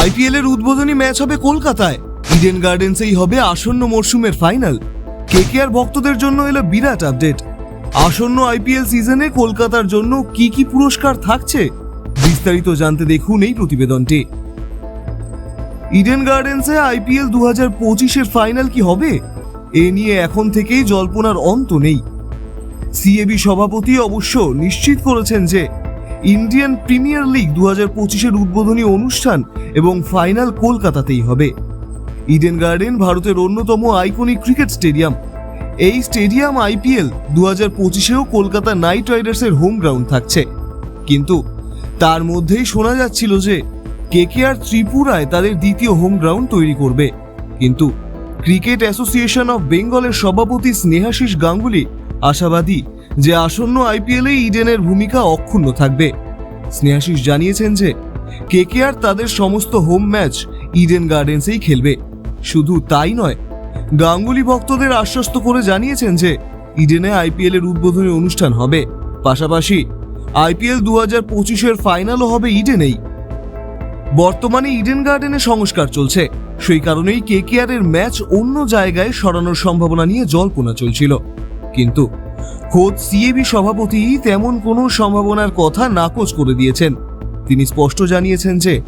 IPL এর উদ্বোধনী match হবে কলকাতায়। ইডেন গার্ডেন্সেই হবে আসন্ন মরশুমের ফাইনাল। কেকেআর ভক্তদের জন্য এলো বিরাট আপডেট। আসন্ন আইপিএল সিজনে কলকাতার জন্য কি কি পুরস্কার থাকছে? বিস্তারিত জানতে দেখুন এই প্রতিবেদনটি। ইডেন গার্ডেন্সে আইপিএল দু হাজার পঁচিশের ফাইনাল কি হবে? এ নিয়ে এখন থেকেই জল্পনার অন্ত নেই। সিএবি সভাপতি অবশ্য নিশ্চিত করেছেন যে ইন্ডিয়ান প্রিমিয়ার লিগ দু হাজার পঁচিশের উদ্বোধনী অনুষ্ঠান এবং ফাইনাল কলকাতাতেই হবে। ইডেন গার্ডেন ভারতের অন্যতম আইকনিক ক্রিকেট স্টেডিয়াম। এই স্টেডিয়াম আইপিএল দু হাজার পঁচিশেও কলকাতা নাইট রাইডার্সের হোম গ্রাউন্ড থাকছে। কিন্তু তার মধ্যেই শোনা যাচ্ছিল যে কেকেআর ত্রিপুরায় তাদের দ্বিতীয় হোম গ্রাউন্ড তৈরি করবে। কিন্তু ক্রিকেট অ্যাসোসিয়েশন অফ বেঙ্গলের সভাপতি স্নেহাশিস গাঙ্গুলি আশাবাদী যে আসন্ন আইপিএলে ইডেনের ভূমিকা অক্ষুণ্ণ থাকবে। স্নেহাশিস জানিয়েছেন যে, কেকেআর তাদের সমস্ত হোম ম্যাচ ইডেন গার্ডেন্সেই খেলবে। শুধু তাই নয়, গাঙ্গুলি ভক্তদের আশ্বস্ত করে জানিয়েছেন যে, ইডেনে আইপিএল এর উদ্বোধনী অনুষ্ঠান হবে। পাশাপাশি, আইপিএল দু হাজার পঁচিশের ফাইনালও হবে ইডেনেই। বর্তমানে ইডেন গার্ডেনে সংস্কার চলছে। সেই কারণেই কেকেআর এর ম্যাচ অন্য জায়গায় সরানোর সম্ভাবনা নিয়ে জল্পনা চলছিল। কিন্তু খোদ সিএবি সভাপতি তেমন কোনো সম্ভাবনার কথা নাকচ করে দিয়েছেন। তিনি স্পষ্ট জানিয়েছেন যে,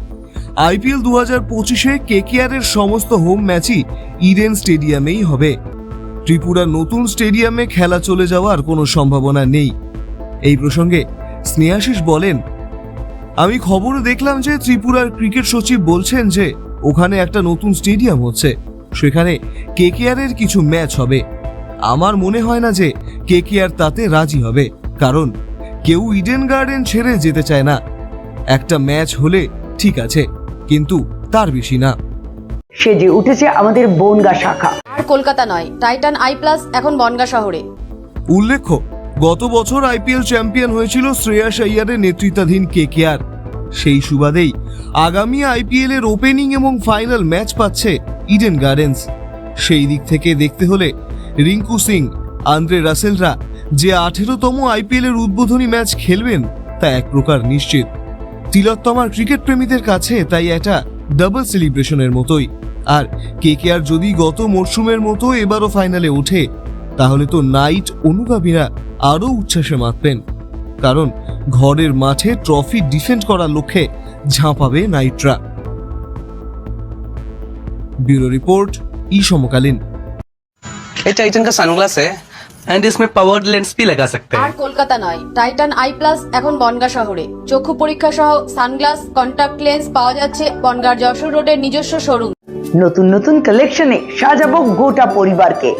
আইপিএল দু হাজার পঁচিশে কেকেআর এর সমস্ত হোম ম্যাচই ইডেন স্টেডিয়ামেই হবে। ত্রিপুরা নতুন স্টেডিয়ামে খেলা চলে যাওয়ার কোনো সম্ভাবনা নেই। এই প্রসঙ্গে স্নেহাশিস বলেন, আমি খবরে দেখলাম যে ত্রিপুরার ক্রিকেট সচিব বলছেন যে, ওখানে একটা নতুন স্টেডিয়াম হচ্ছে। সেখানে কেকেআর এর কিছু ম্যাচ হবে। আমার মনে হয় না যে কে কে আর তাতে রাজি হবে কারণ কেউ ইডেন গার্ডেন ছেড়ে যেতে চায় না। একটা ম্যাচ হলে ঠিক আছে কিন্তু তার বেশি না। সেজে উঠেছে আমাদের বনগা শাখা। আর কলকাতা নয় টাইটান আই প্লাস এখন বনগা শহরে। উল্লেখ্য গত বছর আইপিএল চ্যাম্পিয়ন হয়েছিল শ্রেয়াস আইয়ারের নেতৃত্বাধীন কে কেকেআর সেই সুবাদেই আগামী আইপিএল এর ওপেনিং এবং ফাইনাল ম্যাচ পাচ্ছে ইডেন গার্ডেন্স সেই দিক থেকে দেখতে হলে রিঙ্কু সিং, আন্দ্রে রাসেলরা যে আঠেরোতম আইপিএল এর উদ্বোধনী ম্যাচ খেলবেন তা এক প্রকার নিশ্চিত। তিলোত্তমার ক্রিকেট প্রেমীদের কাছে তাই এটা ডাবল সেলিব্রেশনের মতোই। আর কে কে আর যদি গত মরশুমের মতো এবারও ফাইনালে ওঠে, তাহলে তো নাইট অনুগামীরা আরও উচ্ছ্বাসে মাতবেন। কারণ ঘরের মাঠে ট্রফি ডিফেন্ড করার লক্ষ্যে ঝাঁপাবে নাইটরা। ব্যুরো রিপোর্ট, ই সমকালীন। ये टाइटन का सनग्लास है एंड इसमें पावर्ड लेंस भी लगा सकते আর हैं কলকাতা নয় টাইটান আই প্লাস এখন বনগা শহরে চক্ষু পরীক্ষা সহ সানগ্লাস কন্টাক্ট লেন্স পাওয়া যাচ্ছে বনগার যশোর রোডের নিজস্ব শোরুম নতুন নতুন কালেকশনে সাজাবো গোটা পরিবারকে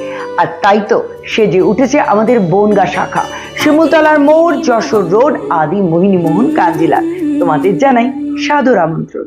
আর তাই তো সেজে উঠেছে আমাদের বনগা শাখা শিমুলতলার মোড় যশোর রোড আদি মোহিনী মোহন কাঞ্জিলা তোমাদের জানাই সাদর আমন্ত্রণ